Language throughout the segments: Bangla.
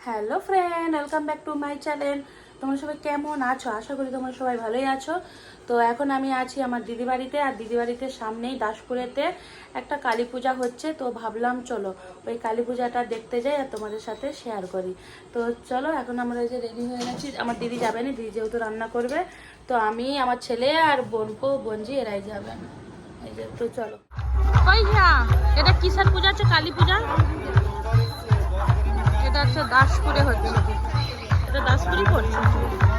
hello friend welcome back to my channel তোমরা সবাই কেমন আছো? আশা করি তোমরা সবাই ভালোই আছো। তো এখন আমি আছি আমার দিদি বাড়িতে আর দিদি বাড়িতে সামনেই দাসপুরেতে একটা কালী পূজা হচ্ছে। তো ভাবলাম, চলো ওই কালী পূজাটা দেখতে যাই আর তোমাদের সাথে শেয়ার করি। তো চলো, এখন আমরা যে রেডি হয়ে গেছি। আমার দিদি যাবে না, দিদি যেহেতু রান্না করবে। তো আমি, আমার ছেলে আর বোনপো বোনজি এরাই যাবে। তো চলো। এটা কিসের পূজা হচ্ছে, কালী পূজা? এটা হচ্ছে দাসপুরে হচ্ছে। এটা দাসপুরই পড়ছে রে,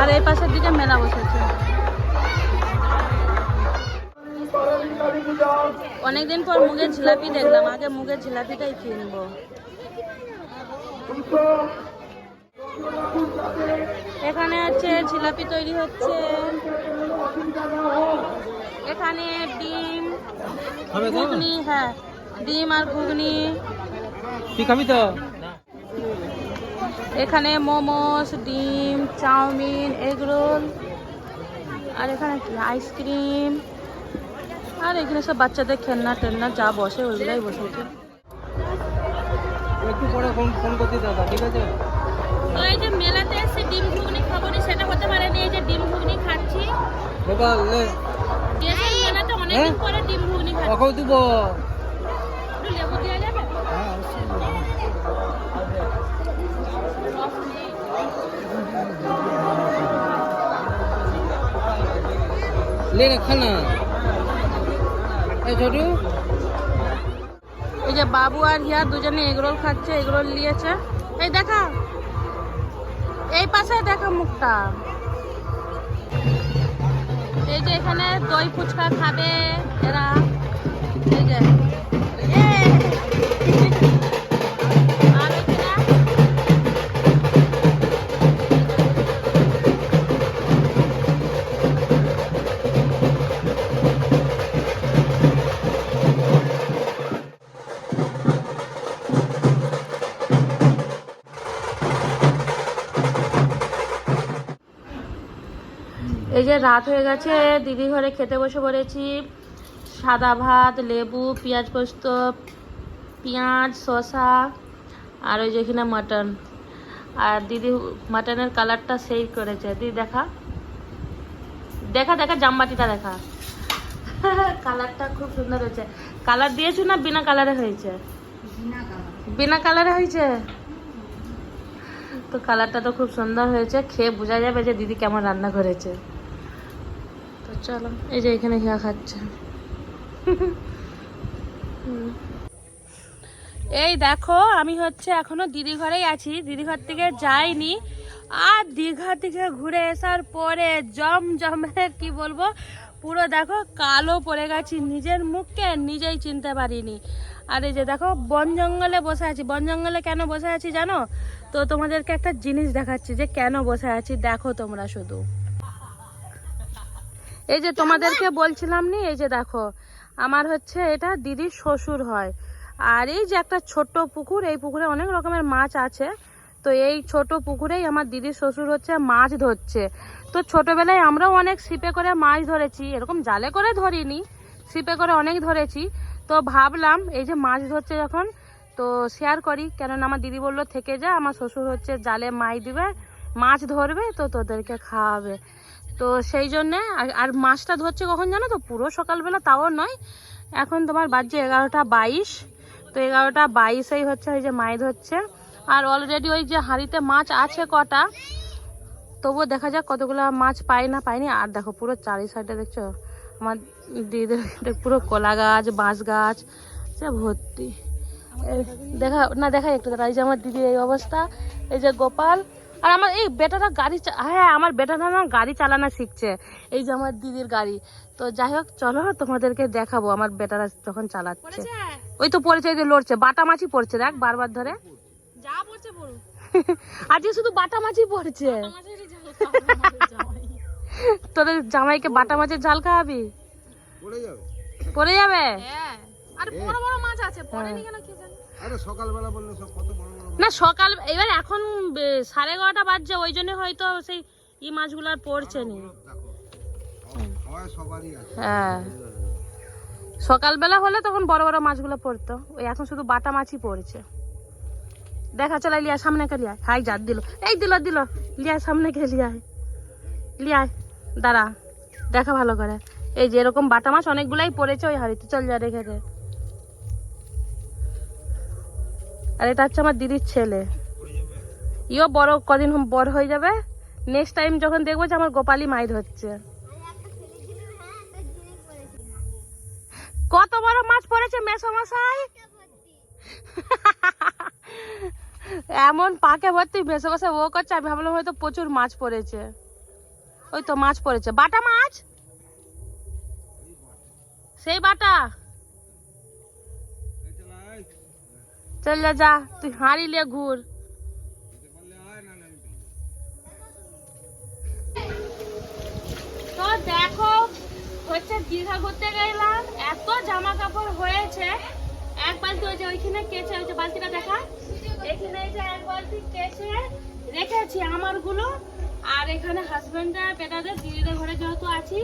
আর এই পাশের দিকে মেলা বসেছে। অনেকদিন পর মুগের জিলাপি দেখলাম আগে মুগের জিলাপিটাই কিনবো। এখানে হচ্ছে জিলাপি তৈরি হচ্ছে। এখানে ডিম ঘুগনি হ্যাঁ ডিম আর ঘুগনি। খাবি তো? এখানে মোমোস ডিম চাউমিন এগরোল আর এখানে কি? আইসক্রিম। আর এখানে সব বাচ্চাদের খেলনা টেলনা যা বসে ওইগুলাই বসেছে একটু পরে ফোন ফোন করতে দাদা ঠিক আছে? তো এই যে মেলাতে এসে ডিম ঘুগনি খাব না সেটা হতে পারে না এই যে ডিম ঘুগনি খাচ্ছি। বাবা লে গেছে মেলাতে অনেকদিন পরে ডিম ঘুগনি খাচ্ছি। ওকেও দিব? লেবু দেওয়া যাবে হ্যাঁ অবশ্যই দেবো। লে না। খানা এই এই যে বাবু আর হিয়া দুজনে এগরোল খাচ্ছে, এগরোল নিয়েছে। এই দেখা। এই পাশে দেখা মুখটা। এই যে এখানে দই ফুচকা খাবে এরা। এই যে। এই যে রাত হয়ে গেছে দিদি ঘরে খেতে বসে পড়েছি। সাদা ভাত লেবু পেঁয়াজ পোস্ত পেঁয়াজ শসা আর ওই যেখানে মাটন। আর দিদি মাটনের কালারটা সেই করেছে। দিদি দেখা। দেখা দেখা জামবাটিটা দেখা। কালারটা খুব সুন্দর হয়েছে। কালার দিয়েছ না বিনা কালারে হয়েছে? বিনা কালারে হয়েছে? তো কালারটা তো খুব সুন্দর হয়েছে। খেয়ে বোঝা যাবে যে দিদি কেমন রান্না করেছে। চলো, এই যে এখানে হিয়া খাচ্ছে। এই দেখো, আমি হচ্ছে এখনও দিদি ঘরেই আছি, দিদি ঘর থেকে যাইনি। আর দীঘা থেকে ঘুরে আসার পরে জম জমের কি বলব, পুরো দেখো কালো পড়ে গেছি, নিজের মুখকে নিজেই চিনতে পারিনি। আর এই যে দেখো, বন জঙ্গলে বসে আছি। বন জঙ্গলে কেন বসে আছি জানো? তো তোমাদেরকে একটা জিনিস দেখাচ্ছি যে কেন বসে আছি, দেখো তোমরা শুধু। এই যে তোমাদেরকে বলছিলাম নি, এই যে দেখো, আমার হচ্ছে এটা দিদির শ্বশুর হয়। আর এই যে একটা ছোট্ট পুকুর, এই পুকুরে অনেক রকমের মাছ আছে। তো এই ছোট পুকুরেই আমার দিদির শ্বশুর হচ্ছে মাছ ধরছে। তো ছোটবেলায় আমরাও অনেক ছিপে করে মাছ ধরেছি, এরকম জালে করে ধরিনি, ছিপে করে অনেক ধরেছি। তো ভাবলাম এই যে মাছ ধরছে যখন, তো শেয়ার করি, কেননা আমার দিদি বলল, থেকে যা, আমার শ্বশুর হচ্ছে জালে মাছ দিবে, মাছ ধরবে, তো তোদেরকে খাওয়াবে। তো সেই জন্যে আর- মাছটা ধরছে কখন জানো তো? পুরো সকালবেলা, তাও নয়। এখন তোমার বাজছে এগারোটা বাইশ। তো এগারোটা বাইশেই হচ্ছে ওই যে মাছ ধরছে। আর অলরেডি ওই যে হাঁড়িতে মাছ আছে কটা। তবুও দেখা যাক কতগুলো মাছ পাই না পাইনি আর দেখো পুরো চারি সাইডে দেখছ? আমার দিদিদের পুরো কলা গাছ, বাঁশ গাছ। সে ভর্তি। দেখা, না দেখা একটু দাঁড়া এই যে আমার দিদি এই অবস্থা। এই যে গোপাল আর আমার এই বেটাটা গাড়ি চা- হ্যাঁ আমার বেটাটা না গাড়ি চালানো শিখছে। এই যে আমার দিদির গাড়ি। তো যাই হোক চলো তোমাদেরকে দেখাবো আমার বেটারা যখন চালাচ্ছে। ওই তো পড়েছে এই যে লড়ছে। বাটা মাছি পড়ছে দেখ বারবার ধরে। যা পড়ছে পড়ুক। আজকে শুধু বাটা মাছি পড়ছে। তোদের জামাইকে বাটা মাছের ঝাল খাওয়াবি? পড়ে যাবে। পড়ে যাবে? হ্যাঁ। আর বড় বড় মাছ আছে পড়েনি কেন কে জানে? আরে সকালবেলা বললে সব কত বড় বড় না, সকাল, এবার এখন সাড়ে এগারোটা বাজছে, ওই জন্য হয়তো সেই ই মাছগুলো আর পড়ছে নি। হয়। সকালবেলা হলে তখন বড় বড় মাছগুলো পড়তো। ওই এখন শুধু বাটা মাছই পড়ছে। দেখা চলাই লিয়া সামনে কে লিয়া হাই, যা, দিল। এই, দিল দিল। লিয়া সামনে কে লিয়ায়? লিয়ায়, দাঁড়া। দেখা ভালো করে। এই যে, এরকম বাটা মাছ অনেকগুলাই পড়েছে ওই হাড়িতে। চল, যা রেখে দে। আর এটা হচ্ছে আমার দিদির ছেলে। ইও বড়, কদিন বড় হয়ে যাবে। নেক্সট টাইম যখন দেখব যে আমার গোপালি মাইর হচ্ছে। কত বড় মাছ পড়েছে মেসমশাই? এমন পাকে ভর্তি মেসমশাই, ও করছে, আমি ভাবলাম হয়তো প্রচুর মাছ পড়েছে। ওই তো মাছ পড়েছে। বাটা মাছ? সেই বাটা? চল যা, তুই হাঁড়ি লিয়ে ঘুর। তো দেখো, হচ্ছে দীঘা ঘুরতে গেলাম, এত জামা কাপড় হয়েছে। এক বালতি যে ওইখানে কেচে, ওই যে বালতিটা দেখা। এখানে এক বালতি কেচে আর এখানে হাজবেন্ডরা বেটাদের, দিদিদের ঘরে যেহেতু আছি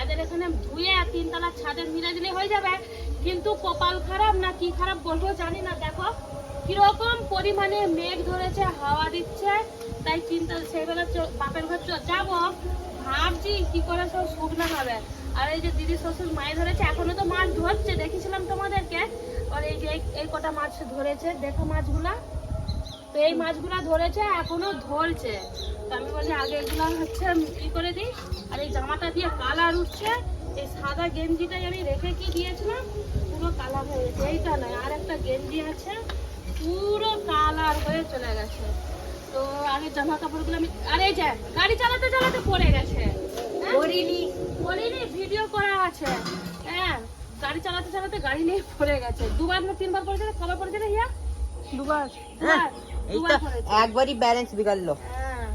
এদের এখানে ধুয়ে তিনতলা ছাদের মিলে দিলে হয়ে যাবে। কিন্তু কপাল খারাপ না কি খারাপ বলব জানি না। দেখো, কীরকম পরিমাণে মেঘ ধরেছে, হাওয়া দিচ্ছে। তাই চিন্তা সেইবেলা বাপের ঘর যাব। ভাবছি কি করে সব শুকনো হবে। আর এই যে দিদি শ্বশুর মাছ ধরেছে, এখনও তো মাছ ধরছে দেখেছিলাম তোমাদেরকে। আর এই যে এই কটা মাছ ধরেছে, দেখো মাছগুলা। তো এই মাছগুলা ধরেছে এখনও ধরছে। তো আমি বলি আগে এগুলো হচ্ছে ই করে দিই আর এই জামাটা দিয়ে কালার উঠছে। এই সাদা গেঞ্জিটাই আমি রেখে কি দিয়েছিলাম? পুরো কালার হয়ে গেছে। এইটা নয় আর একটা গেঞ্জি আছে। পুরো কালার হয়ে চলে গেছে। তো আগে জামা কাপড়গুলো আমি আরে যে গাড়ি চালাতে চালাতে পড়ে গেছে। করিনি করিনি ভিডিও করা আছে। হ্যাঁ গাড়ি চালাতে চালাতে গাড়ি নিয়ে পড়ে গেছে। দুবার না তিনবার পড়েছে না? কবার পড়েছে হিয়া? দুবার দুবার একবারই ব্যালেন্স বিগাড়লো। হ্যাঁ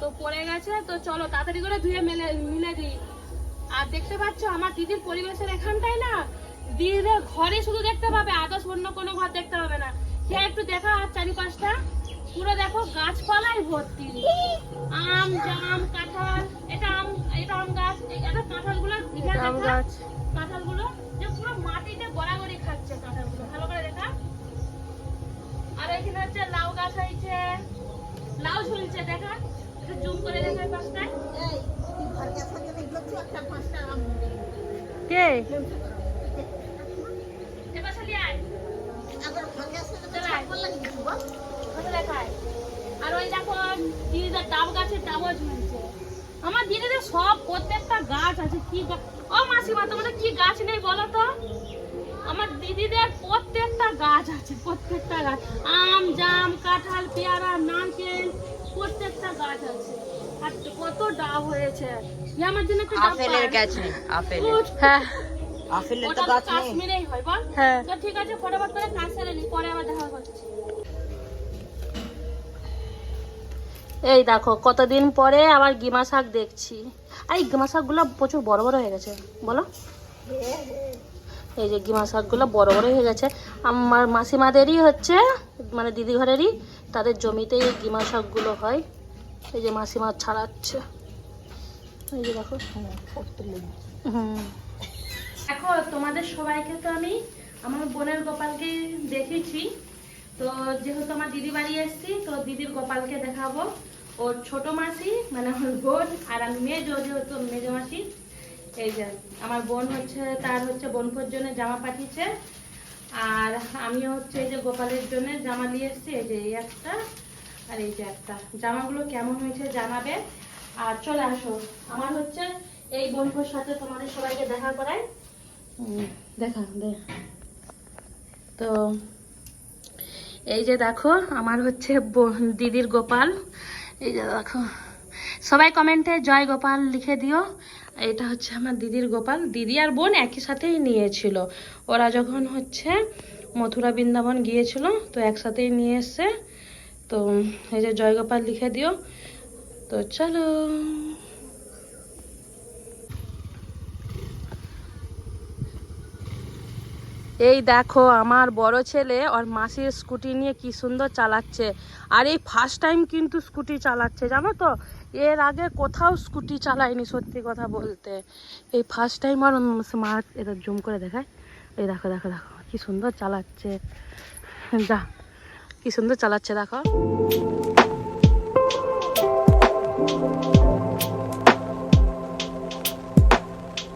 তো পড়ে গেছে তো চলো তাড়াতাড়ি করে ধুয়ে মেলে মিলে দিই। আর দেখতে পাচ্ছ আমার দিদির পরিবেশের এখানটায় না দিদিদের ঘরে শুধু দেখতে পাবে আদার্স অন্য কোনো ঘর দেখতে পাবে না। সে একটু দেখা আর চারিপাশটা। পুরো দেখো গাছপালায় ভর্তি। আম জাম কাঁঠাল এটা আম এটা আম গাছ এটা কাঁঠালগুলো আম গাছ কাঁঠালগুলো যে পুরো মাটিতে গড়াগড়ি খাচ্ছে কাঁঠালগুলো ভালো করে দেখা আর এখানে হচ্ছে লাউ গাছ হয়েছে। লাউ ঝুলছে দেখা। একটু জুম করে দেখা কে? দেখায়। আর ওই দেখো দিদিদের ডাব ডাবও ঝুলছে। আমার দিদিদের সব প্রত্যেকটা গাছ আছে কি গা- ও মাসিমা তোমাদের কি গাছ নেই বলো তো? আমার দিদিদের প্রত্যেকটা গাছ আছে প্রত্যেকটা গাছ। আম জাম কাঁঠাল পেয়ারা নারকেল প্রত্যেকটা গাছ আছে। আর কত ডাব হয়েছে। আমার জন্য একটা ডাব আপেলের পায়। গাছ নেই আপেলের। হ্যাঁ। আপেলের তো তো গাছ নেই। কাশ্মীরেই হয় বল। হ্যাঁ। তো ঠিক আছে ফটাফট করে কাজ সেরে নি পরে আবার দেখা করছি এই দেখো কতদিন পরে আবার গিমা শাক দেখছি। আর এই গিমা শাকগুলো প্রচুর বড় বড় হয়ে গেছে বলো। এই যে গিমা শাকগুলো বড় বড় হয়ে গেছে। আমার মাসিমাদেরই হচ্ছে মানে দিদি ঘরেরই তাদের জমিতে এই গিমা শাকগুলো হয়। এই যে মাসিমা ছাড়াচ্ছে। এই যে দেখো। হুম। দেখো, তোমাদের সবাইকে তো আমি, আমার বোনের গোপালকে দেখেছি। তো যেহেতু আমার দিদি বাড়ি এসেছি, তো দিদির গোপালকে দেখাবো। ওর ছোট মাসি মানে আমার বোন আর আমি মেজো যেহেতু মেজো মাসি। এই যে আমার বোন হচ্ছে, তার হচ্ছে বোনপোর জন্য জামা পাঠিয়েছে। আর আমিও হচ্ছে এই যে গোপালের জন্য জামা নিয়ে এসেছি, এই যে এই একটা আর এই যে একটা। জামাগুলো কেমন হয়েছে জানাবে। আর চলে আসো। আমার হচ্ছে এই বোনপোর সাথে তোমাদের সবাইকে দেখা করাই। দেখা দে তো এই যে দেখো, আমার হচ্ছে দিদির গোপাল। এই যে দেখো। সবাই কমেন্টে জয় গোপাল লিখে দিও। এটা হচ্ছে আমার দিদির গোপাল। দিদি আর বোন একই সাথেই নিয়েছিল। ওরা যখন হচ্ছে মথুরা বৃন্দাবন গিয়েছিল, তো একসাথেই নিয়ে এসছে। তো এই যে জয়গোপাল লিখে দিও। তো চলো। এই দেখো, আমার বড় ছেলে ওর মাসির স্কুটি নিয়ে কি সুন্দর চালাচ্ছে। আর এই ফার্স্ট টাইম কিন্তু স্কুটি চালাচ্ছে, জানো তো? এর আগে কোথাও স্কুটি চালায়নি, সত্যি কথা বলতে। এই ফার্স্ট টাইম আর মা, এটা জুম করে দেখায়। এই দেখো দেখো দেখো, কি সুন্দর চালাচ্ছে। যা, কি সুন্দর চালাচ্ছে, দেখো।